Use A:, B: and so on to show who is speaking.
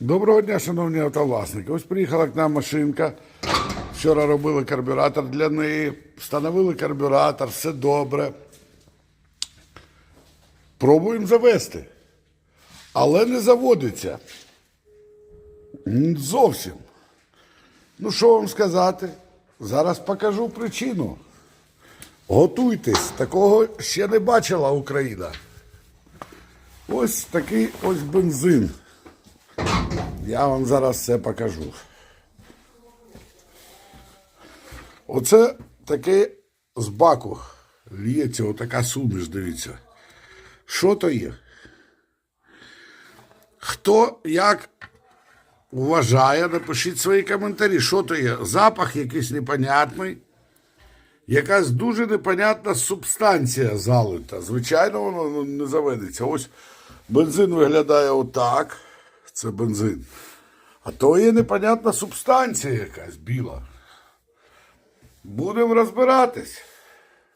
A: Доброго дня, шановні автовласники. Ось приїхала к нам машинка. Вчора робили карбюратор для неї, встановили карбюратор, все добре. Пробуємо завести. Але не заводиться. Зовсім. Ну, що вам сказати? Зараз покажу причину. Готуйтесь, такого ще не бачила Україна. Ось такий ось бензин. Я вам зараз все покажу. Оце таке з баку лється, отака суміш, дивіться. Що то є? Хто як вважає, напишіть свої коментарі, що то є. Запах якийсь непонятний, якась дуже непонятна субстанція залита. Звичайно, воно не заведеться. Ось бензин виглядає отак. Це бензин. А то є непонятна субстанція якась біла. Будемо розбиратись.